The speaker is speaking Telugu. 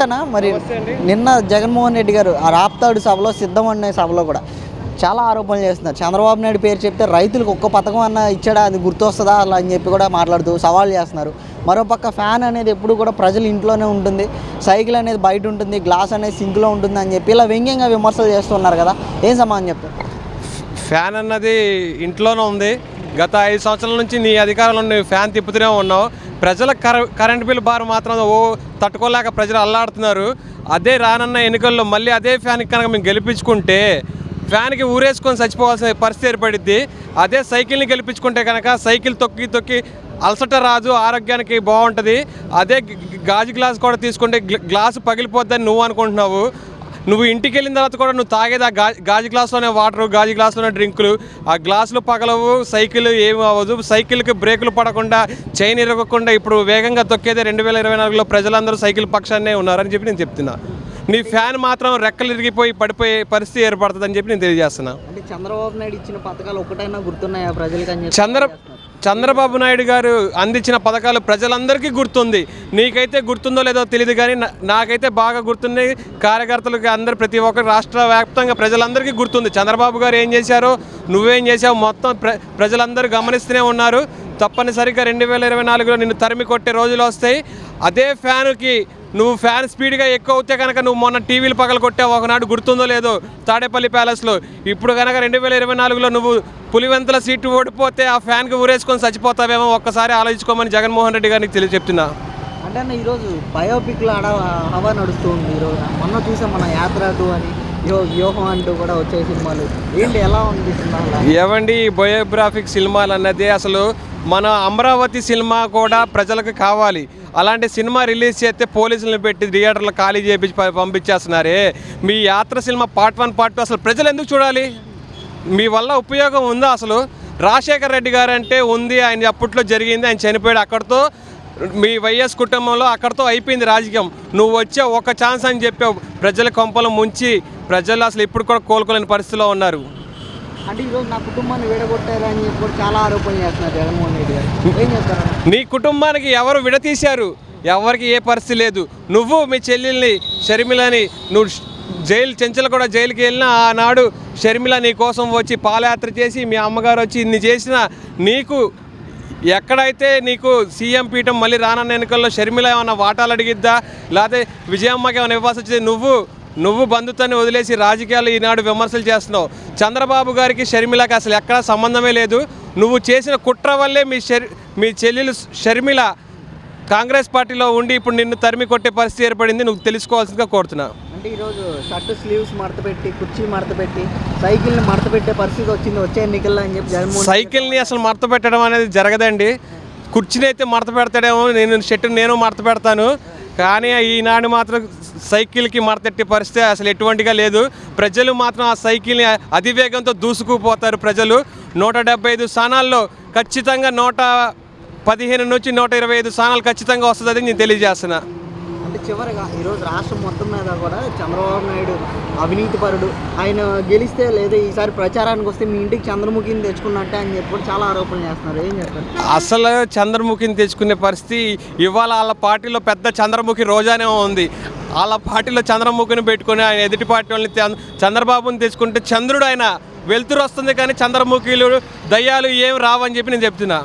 నమస్తేనా మరి నిన్న జగన్మోహన్ రెడ్డి గారు ఆ రాప్తాడు సభలో సిద్ధం అనే సభలో కూడా చాలా ఆరోపణలు చేస్తున్నారు. చంద్రబాబు నాయుడు పేరు చెప్తే రైతులకు ఒక్క పథకం అన్న ఇచ్చాడా? అది గుర్తొస్తుందా? అలా అని చెప్పి కూడా మాట్లాడుతూ సవాల్ చేస్తున్నారు. మరోపక్క ఫ్యాన్ అనేది ఎప్పుడు కూడా ప్రజల ఇంట్లోనే ఉంటుంది. సైకిల్ అనేది బయట ఉంటుంది. గ్లాస్ అనేది సింక్లో ఉంటుంది అని చెప్పి ఇలా వ్యంగ్యంగా విమర్శలు చేస్తున్నారు కదా. ఏం సమాధానం చెప్తారు? ఫ్యాన్ అన్నది ఇంట్లోనే ఉంది. గత ఐదు సంవత్సరాల నుంచి నీ అధికారంలో నువ్వు ఫ్యాన్ తిప్పుతూనే ఉన్నావు. ప్రజల కర కరెంట్ బిల్ భారం మాత్రం ఓ తట్టుకోలేక ప్రజలు అల్లాడుతున్నారు. అదే రానున్న ఎన్నికల్లో మళ్ళీ అదే ఫ్యాన్కి కనుక మేము గెలిపించుకుంటే ఫ్యాన్కి ఊరేసుకొని చచ్చిపోవాల్సిన పరిస్థితి ఏర్పడిద్ది. అదే సైకిల్ని గెలిపించుకుంటే కనుక సైకిల్ తొక్కి తొక్కి అలసట రాదు ఆరోగ్యానికి బాగుంటుంది. అదే గాజు గ్లాస్ కూడా తీసుకుంటే గ్లాసు పగిలిపోద్దని నువ్వు అనుకుంటున్నావు. నువ్వు ఇంటికి వెళ్ళిన తర్వాత కూడా నువ్వు తాగేది ఆ గాజు గ్లాస్లోనే వాటర్ గాజు గ్లాస్లోనే డ్రింకులు. ఆ గ్లాసులు పగలవు సైకిల్ ఏమి అవ్వదు. సైకిల్కి బ్రేకులు పడకుండా చైన్ ఇరగకుండా ఇప్పుడు వేగంగా తొక్కేదే రెండు వేల ఇరవై నాలుగులో ప్రజలందరూ సైకిల్ పక్షాన్నే ఉన్నారని చెప్పి నేను చెప్తున్నా. నీ ఫ్యాన్ మాత్రం రెక్కలు ఇరిగిపోయి పడిపోయే పరిస్థితి ఏర్పడుతుందని చెప్పి నేను తెలియజేస్తున్నా. అంటే చంద్రబాబు నాయుడు ఇచ్చిన పథకాలు ఒకటైనా గుర్తున్నాయా ప్రజలకి చంద్ర చంద్రబాబు నాయుడు గారు అందించిన పథకాలు ప్రజలందరికీ గుర్తుంది. నీకైతే గుర్తుందో లేదో తెలియదు కానీ నాకైతే బాగా గుర్తుంది కార్యకర్తలకు అందరు ప్రతి ఒక్కరు రాష్ట్ర వ్యాప్తంగా ప్రజలందరికీ గుర్తుంది. చంద్రబాబు గారు ఏం చేశారో? నువ్వేం చేసావు మొత్తం ప్ర ప్రజలందరూ గమనిస్తూనే ఉన్నారు. తప్పనిసరిగా రెండు వేల ఇరవై నాలుగులో నిన్ను తరిమి కొట్టే రోజులు వస్తాయి. అదే ఫ్యాన్కి నువ్వు ఫ్యాన్ స్పీడ్గా ఎక్కువ అవుతే కనుక నువ్వు మొన్న టీవీలు పగల కొట్టావు ఒకనాడు గుర్తుందో లేదో తాడేపల్లి ప్యాలెస్లో. ఇప్పుడు కనుక రెండు వేల ఇరవై నాలుగులో నువ్వు పులివెంతల సీటు ఓడిపోతే ఆ ఫ్యాన్కి ఊరేసుకొని చచ్చిపోతావేమో ఒక్కసారి ఆలోచించుకోమని జగన్మోహన్ రెడ్డి గారికి తెలియ చెప్తున్నా. అంటే అన్న ఈరోజు బయోపిక్లో ఆడ హవా నడుస్తూ ఉంది ఈరోజు. మొన్న చూసాం మన యాత్ర టూ అని వ్యూహం అంటూ కూడా వచ్చే సినిమాలు. ఏంటి ఎలా ఉంది సినిమా ఏవండి బయోగ్రాఫిక్ సినిమాలు అన్నది? అసలు మన అమరావతి సినిమా కూడా ప్రజలకు కావాలి. అలాంటి సినిమా రిలీజ్ చేస్తే పోలీసులను పెట్టి థియేటర్లు ఖాళీ చేపించి పంపించేస్తున్నారే. మీ యాత్ర cinema part one part two అసలు ప్రజలు ఎందుకు చూడాలి? మీ వల్ల ఉపయోగం ఉందా అసలు? రాజశేఖర్ రెడ్డి గారు అంటే ఉంది ఆయన అప్పట్లో జరిగింది ఆయన చనిపోయాడు అక్కడితో. మీ వైఎస్ కుటుంబంలో అక్కడితో అయిపోయింది రాజకీయం. నువ్వు వచ్చే ఒక ఛాన్స్ అని చెప్పావు. ప్రజల కొంపలు ముంచి ప్రజలు అసలు ఇప్పుడు కూడా కోలుకోలేని పరిస్థితిలో ఉన్నారు. అంటే ఈరోజు నా కుటుంబాన్ని విడగొట్టారని చెప్పి కూడా చాలా ఆరోపణ చేస్తున్నారు జగన్మోహన్ రెడ్డి గారు. ఏం చెప్తారు నీ కుటుంబానికి ఎవరు విడతీశారు? ఎవరికి ఏ పరిస్థితి లేదు. నువ్వు మీ చెల్లెల్ని షర్మిలని నువ్వు జైలు చెంచల కూడా జైలుకి వెళ్ళినా ఆనాడు షర్మిల నీ కోసం వచ్చి పాదయాత్ర చేసి మీ అమ్మగారు వచ్చి ఇన్ని చేసిన నీకు ఎక్కడైతే నీకు సీఎం పీఠం మళ్ళీ రానున్న ఎన్నికల్లో షర్మిల ఏమైనా వాటాలు అడిగిద్దా? లేకపోతే విజయమ్మకి ఏమైనా ఇవ్వాల్సి వచ్చింది? నువ్వు నువ్వు బంధుత్వాన్ని వదిలేసి రాజకీయాలు ఈనాడు విమర్శలు చేస్తున్నావు. చంద్రబాబు గారికి షర్మిలకి అసలు ఎక్కడా సంబంధమే లేదు. నువ్వు చేసిన కుట్ర వల్లే మీ షర్ మీ చెల్లెలు షర్మిల కాంగ్రెస్ పార్టీలో ఉండి ఇప్పుడు నిన్ను తరిమి కొట్టే పరిస్థితి ఏర్పడింది నువ్వు తెలుసుకోవాల్సిందిగా కోరుతున్నా. అంటే ఈరోజు షర్ట్ స్లీవ్స్ మడత పెట్టి కుర్చీ మడత పెట్టి సైకిల్ని మడత పెట్టే పరిస్థితి వచ్చింది వచ్చే ఎన్నికల్లో అని చెప్పి జగన్మోహన్ సైకిల్ని అసలు మడత పెట్టడం అనేది జరగదండి. కుర్చీని అయితే మడత పెడతాడేమో నేను షర్ట్ నేను మడత పెడతాను. కానీ ఈనాడు మాత్రం సైకిల్కి మడతెట్టే పరిస్థితి అసలు ఎటువంటిగా లేదు. ప్రజలు మాత్రం ఆ సైకిల్ని అతివేగంతో దూసుకుపోతారు ప్రజలు. నూట డెబ్బై ఐదు స్థానాల్లో ఖచ్చితంగా నూట పదిహేను నుంచి నూట ఇరవై ఐదు స్థానాలు ఖచ్చితంగా వస్తుందని నేను తెలియజేస్తున్నా. అంటే చివరిగా ఈరోజు రాష్ట్రం మొత్తం మీద కూడా చంద్రబాబు నాయుడు అవినీతి పరుడు. ఆయన గెలిస్తే లేదా ఈసారి ప్రచారానికి వస్తే మీ ఇంటికి చంద్రముఖిని తెచ్చుకున్నట్టే అని చెప్పి చాలా ఆరోపణలు చేస్తున్నారు. ఏం చేస్తారు అసలు చంద్రముఖిని తెచ్చుకునే పరిస్థితి ఇవాళ వాళ్ళ పార్టీలో పెద్ద చంద్రముఖి రోజానే ఉంది. వాళ్ళ పార్టీలో చంద్రముఖిని పెట్టుకొని ఆయన ఎదుటి పార్టీ వాళ్ళని చంద్రబాబుని తెచ్చుకుంటే చంద్రుడు ఆయన వెలుతురు వస్తుంది కానీ చంద్రముఖిలు దయ్యాలు ఏం రావని చెప్పి నేను చెప్తున్నా.